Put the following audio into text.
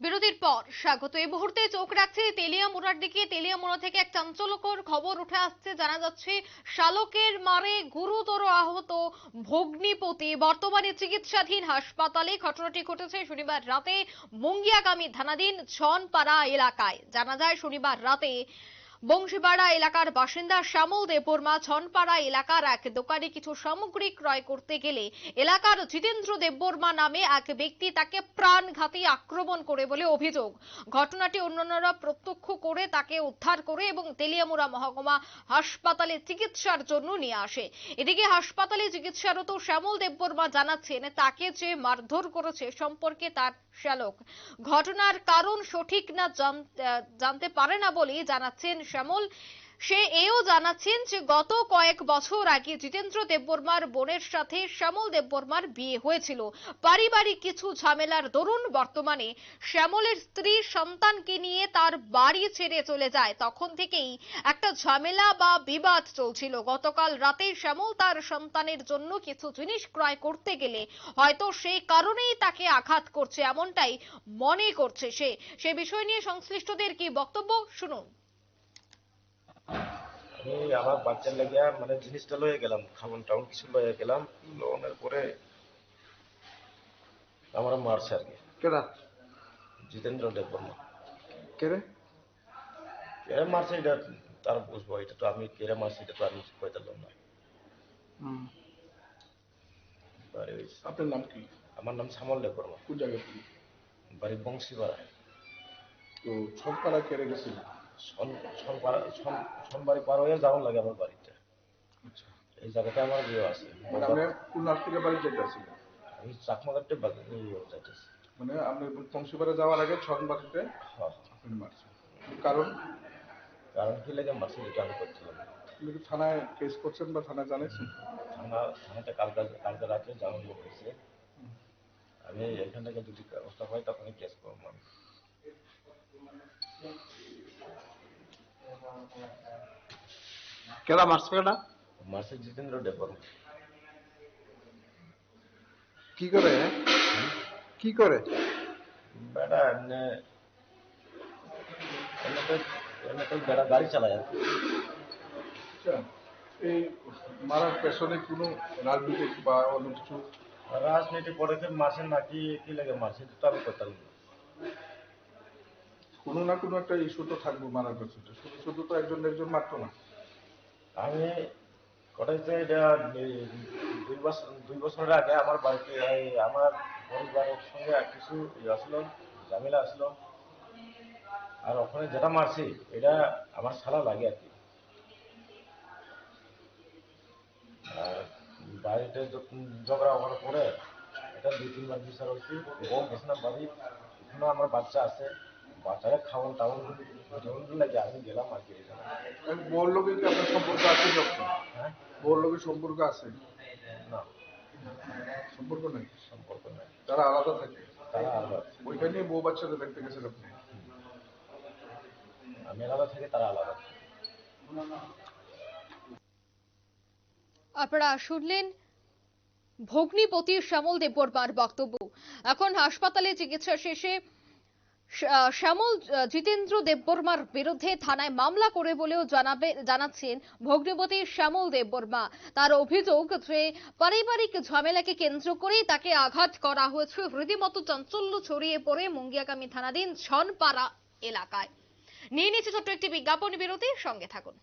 বিরতির পর স্বাগত। এই মুহূর্তে চোখ রাখছে তেলিয়ামুড়ার দিকে। তেলিয়ামুড়া থেকে এক চাঞ্চল্যকর খবর উঠে আসছে। জানা যাচ্ছে, শালকের মারে গুরুতর আহত ভগ্নিপতি। বর্তমানে চিকিৎসাধীন হাসপাতালে ঘটনাটি ঘটেছে শনিবার রাতে। মঙ্গিয়াগামী থানাধীন ছনপাড়া এলাকায়। জানা যায়, শনিবার রাতে বংশীপাড়া এলাকার বাসিন্দা শ্যামল দেববর্মা ছনপাড়া এলাকার এক দোকানে কিছু সামগ্রী ক্রয় করতে গেলে এলাকার জিতেন্দ্র দেববর্মা নামে এক ব্যক্তি তাকে প্রাণঘাতী আক্রমণ করে বলে অভিযোগ। ঘটনাটি অন্যান্যরা প্রত্যক্ষ করে তাকে উদ্ধার করে এবং তেলিয়ামুড়া মহকুমা হাসপাতালে চিকিৎসার জন্য নিয়ে আসে। এদিকে হাসপাতালে চিকিৎসারত শ্যামল দেববর্মা জানাচ্ছেন, তাকে যে মারধর করেছে সম্পর্কে তার শ্যালক। ঘটনার কারণ সঠিক না জান- জানতে পারে না বলেই জানাচ্ছেন শ্যামল, সে এও জানাচ্ছেন যে গত কয়েক বছর আগে জিতেন্দ্র দেববর্মার বোনের সাথে শ্যামল দেববর্মার বিয়ে হয়েছিল। পারিবারিক কিছু ঝামেলার দরুন বর্তমানে শ্যামলের স্ত্রী সন্তানকে নিয়ে তার বাড়ি ছেড়ে চলে যায়। তখন থেকেই একটা ঝামেলা বা বিবাদ চলছিল। গতকাল রাতে শ্যামল তার সন্তানের জন্য কিছু জিনিস ক্রয় করতে গেলে হয়তো সেই কারণেই তাকে আঘাত করছে, এমনটাই মনে করছে সে। সে বিষয় নিয়ে সংশ্লিষ্টদের কি বক্তব্য? শুনুন। আমি আমার বাচ্চার লাগিয়া মানে জিনিসটা লয়ে গেলাম খামন টাউন কিছু লয়ে গেলাম লোনের পরে আমার মারছে আর কি। কেডা? জিতেন্দ্র দেববর্মা কেরে কেরে মারছে এটা তার বুঝব এটা তো আমি কেরে মারছি এটা তো আমি কইতে পারলাম না। আপনার নাম কি? আমার নাম শ্যামল দেববর্মা কোন জায়গা থেকে বাড়ি বংশীপাড়া তো সবপাড়া কেড়ে গেছিল? সনবাড়ি পার হয়ে যাওয়ার লাগে আমার বাড়িতে। আচ্ছা। এই জায়গাতে আমার বিয়ে আছে। মানে আমি চাকমাঘাটে যাইতেছি মানে আপনি যাওয়ার আগে ছন বাড়িতে হ্যাঁ মারছেন। কারণ? কারণ কি লাগে? মারছি এটা আমি করছিলাম। আপনি কি থানায় কেস করছেন বা থানায় জানিয়েছেন থানা থানাতে কালকে কালকে রাতে জামিন হয়েছে। আমি এখান থেকে যদি ব্যবস্থা হয় তখন কেস করব কেডা মারছে কেডা মার্সি জিতেন্দ্র ডেবর কি করে? কি করে? বেটা এমনি এমনি তো এমনি তো বেটা গাড়ি চালায় আচ্ছা এই মারার পেছনে কোনো রাজনীতি বা অন্য কিছু? রাজনীতি পদক্ষেপ মারছে নাকি কি লাগে মারছে এটা তো আমি করতাম না। কোনো না কোনো একটা ইস্যু তো থাকবে মারার পেছনে। শুধু শুধু তো একজন একজন মারতো না। আমি কটাইতে এটা দুই বছর দুই বছরের আগে আমার বাড়িতে আমার পরিবারের সঙ্গে কিছু আসলো, ঝামেলা আসলো। আর ওখানে যেটা মারছি, এটা আমার শালা লাগে আর কি। আর বাড়িতে ঝগড়া ওখানে পরে, এটা দুই তিনবার বিচার হয়েছি। বাড়ি এখনও আমার বাচ্চা আছে। বাচ্চারা খাওয়ান টাউন লাগে আমি গেলাম আর কি। বউর লোকের কি আপনার সম্পর্ক আছে যখন? হ্যাঁ? বউর লোকের সম্পর্ক আছে? না। সম্পর্ক নেই? সম্পর্ক নাই। তারা আলাদা থাকে? তারা আলাদা। ওইখানে বউ বাচ্চাদের দেখতে গেছেন আপনি? আমি আলাদা থেকে তারা আলাদা আপনারা শুনলেন ভগ্নিপতি শ্যামল দেববর্মার বক্তব্য। এখন হাসপাতালে চিকিৎসা শেষে শ্যামল জিতেন্দ্র দেববর্মার বিরুদ্ধে থানায় মামলা করে বলেও জানাবে, জানাচ্ছেন ভগ্নিপতি শ্যামল দেববর্মা। তার অভিযোগ যে পারিবারিক ঝামেলাকে কেন্দ্র করেই তাকে আঘাত করা হয়েছে। রীতিমতো চাঞ্চল্য ছড়িয়ে পড়ে মুঙ্গিয়াকামী থানাধীন ছনপাড়া এলাকায়। নিয়ে নিচ্ছে ছোট্ট একটি বিজ্ঞাপন বিরতির সঙ্গে থাকুন।